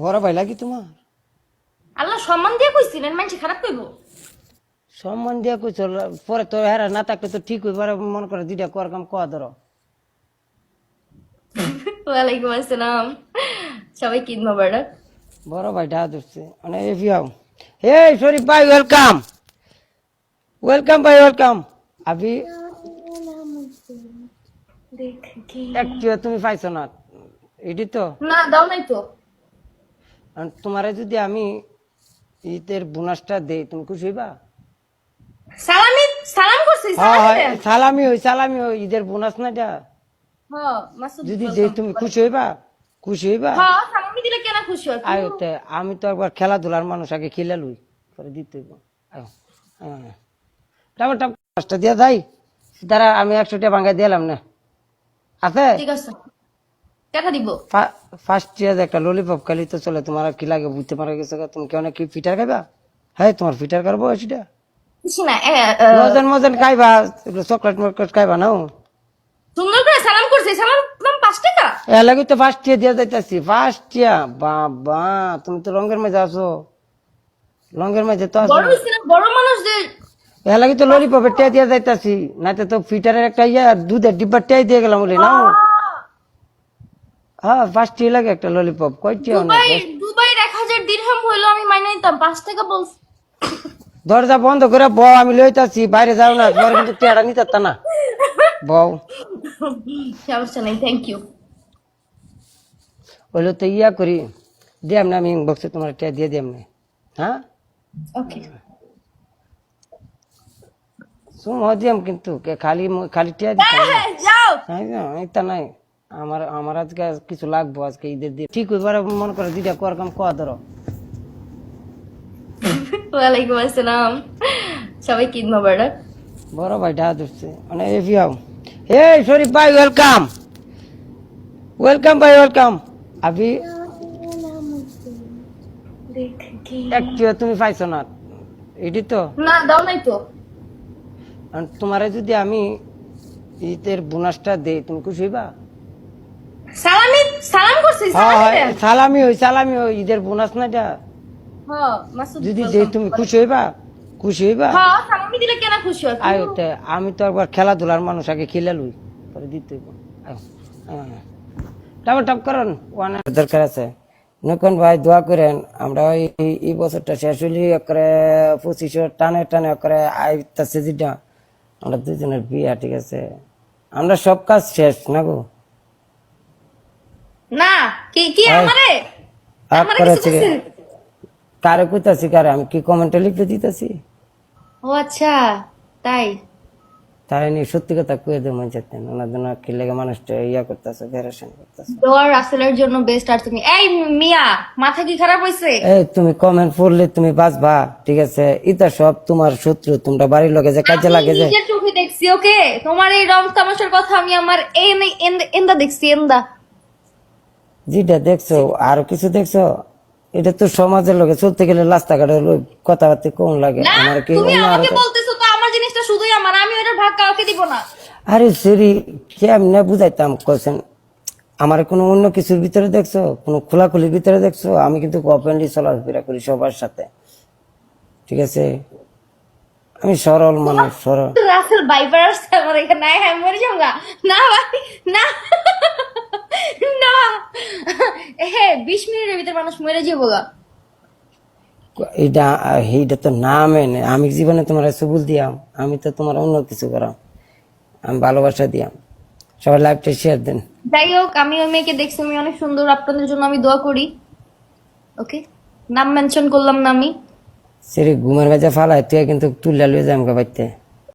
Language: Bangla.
বড় ভাই লাগি তোমার? আল্লাহ সম্মান দিয়ে কইছিলেন মানুষ খারাপ কইব? সম্মান দিয়া কইছ পরে তো হেরা না থাকলে তো ঠিক হইবার মন করে দুইটা কর কাম কয়া ধরো। ওয়ালাইকুম আসসালাম। সবাই কিদ মোবারক? বড় ভাই ডা ধরছে। মানে এ ভিয়াও হে শরীফ ভাই ওয়েলকাম ওয়েলকাম ভাই ওয়েলকাম আবি তুমি পাইছো না এটি তো? না দাও নাই তো। আর তোমারে যদি আমি ঈদের বোনাসটা দেই তুমি খুশি হইবা? সালামি হ্যাঁ সালামি হ্যাঁ সালামি হই সালামি হই ঈদের বোনাস না এটা? হ্যাঁ যদি দেই তুমি খুশি হইবা? খুশি হইবা? সালামি দিলে কেন খুশি হয়? আমি তো একবার খেলাধুলার মানুষ আগে খেলে লই পরে দিতে হইব। টাকা টাকা দিয়া যাই। দাঁড়া আমি একশো টাকা ভাঙ্গা দিলাম না। আছে? ঠিক আছে। টাকা দিব। ফার্স্ট ইয়ার একটা ললিপপ খালি তো চলে তোমার কি লাগে বুঝতে পারা গেছে তুমি কি কি ফিটার খাইবা? হ্যাঁ তোমার ফিটার করব সেটা মজন মজন খাইবা চকলেট মকলেট খাইবা নাও। সুন্দর করে সালাম করছি সালাম দাম পাঁচ টাকা? এ লাগে তো ফার্স্ট ইয়ার দিয়ে যাইতাছি ফার্স্ট ইয়ার বাবা তুমি তো রঙের মাঝে আছো। রঙের মাঝে তো আছো। বড় হইছে না বড় মানুষদের এ লাগে তো ললিপপের টিয়া দিয়ে যাইতাছি নাতে তো ফিটারের একটা ইয়া দুধের ডিব্বার টিয়াই দিয়ে গেলাম বলি নাও। হ্যাঁ ফার্স্ট ইয়ার লাগে একটা ললিপপ কয় টিয়া অনেক দুবাই দুবাইয়ের এক হাজার দিরহাম হইল আমি মাইনে নিতাম। পাঁচ টাকা বলছি দরজা বন্ধ করে বউ আমি লইতাছি বাইরে যাও না পরে কিন্তু টেয়াটা নিতে পারতা না। বউ। সমস্যা নেই থ্যাংক ইউ বলল তো ইয়া করি দিয়াম না আমি বক্সে তোমার টিয়া দিয়ে দিয়াম না। হ্যাঁ? ওকে সুম দিয়াম কিন্তু কে খালি ম- খালি টিয়া দিতাম না। যাও। নাই না এটা নাই। আমার আমার আজকে কিছু লাগবো আজকে ঈদের দিন। ঠিক হইবার মনে করে দুইটা কর কাম কয়া ধরো। ওয়ালাইকুম আসসালাম। সবাই কিদ মোবারক বড়? ভাই ডা ধরছে। মানে এ ভিয়াও হে শরীফ ভাই ওয়েলকাম ওয়েলকাম ভাই ওয়েলকাম আবি একটু তুমি পাইছো না। এটি তো? না দাও নাই তো। আর তোমারে যদি আমি ঈদের বোনাসটা দেই তুমি খুশি হইবা? সালামি সালাম করছি হ্যাঁ সালামি হ্যাঁ সালামি হই সালামি হই ঈদের বোনাস না এটা? হ্যাঁ যদি দেই তুমি খুশি হইবা খুশি হইবা। হ্যাঁ সালামি দিলে কেন খুশি হয়? আমি তো একবার খেলাধুলার মানুষ আগে খেলে লই পরে দিতে আয়ো টাপ করেন ওয়ান। দরকার আছে। নকন ভাই দোয়া করেন আমরা ওই এই- বছরটা শেষ হইলি করে পঁচিশশো টানে টানে করে আইতাছে যেটা আমরা দুজনের বিয়া ঠিক আছে? আমরা সব কাজ শেষ না গো? না কি কি এই, আমারে? আমারে কিছু কারে কইতাছি কারে? আমি কি কমেন্টে লিখতে দিতেছি? ও আচ্ছা তাই? তাই নিয়ে সত্যি কথা কয়ে দেবো মন চাইতেন ওনার জন্য কি লেগে মানুষটা ইয়া করতেছে ফেরাশন করতেছে? দোয়ার রাসেলের জন্য বেস্ট আর তুমি এই মিয়া মাথা কি খারাপ হইছে? এই তুমি কমেন্ট পড়লে তুমি বাঁচবা ঠিক আছে? এটা সব তোমার শত্রু তোমরা বাড়ির লোকে যে কাজে লাগে যে নিজের চোখে দেখছি ওকে? তোমার এই রং তামাশার কথা আমি আমার এন- এন্দা দেখছি এন্দা। যেটা দেখছ আরও কিছু দেখছ? এটা তো সমাজের লোকে চলতে গেলে রাস্তাঘাটের লোক কথাবার্তা কম লাগে। আমার কি বলতেছো তো আমার জিনিসটা শুধুই আমার আমি ওটার ভাগ কাউকে দিব না। আরে সেরি কেমনে বুঝাইতাম কোশ্চেন আমার কোনো অন্য কিছুর ভিতরে দেখছ? কোনো খোলাখুলির ভিতরে দেখছ? আমি কিন্তু ওপেনলি চলাফেরা করি সবার সাথে। ঠিক আছে? আমি সরল মানুষ সরল। রাসেল আসছে আমার এখানে হ্যাঁ মরে যাব না ভাই না না। হ্যাঁ বিশ মিনিটের ভিতরে মানুষ মরে যাব গা। এটা এইটা তো নামে নেই আমি জীবনে তোমার সবুল দিয়াম আমি তো তোমার অন্য কিছু করাম আমি ভালোবাসা দিয়াম। সবাই লাইফটা শেয়ার দেন। যাই হোক আমি ওই মেয়েকে দেখছি আমি অনেক সুন্দর আপনাদের জন্য আমি দোয়া করি। ওকে নাম মেনশন করলাম না আমি। সেরে ঘুমের বাজে ফালাই তুই কিন্তু তুলিয়া লুয়ে যাম বাইতে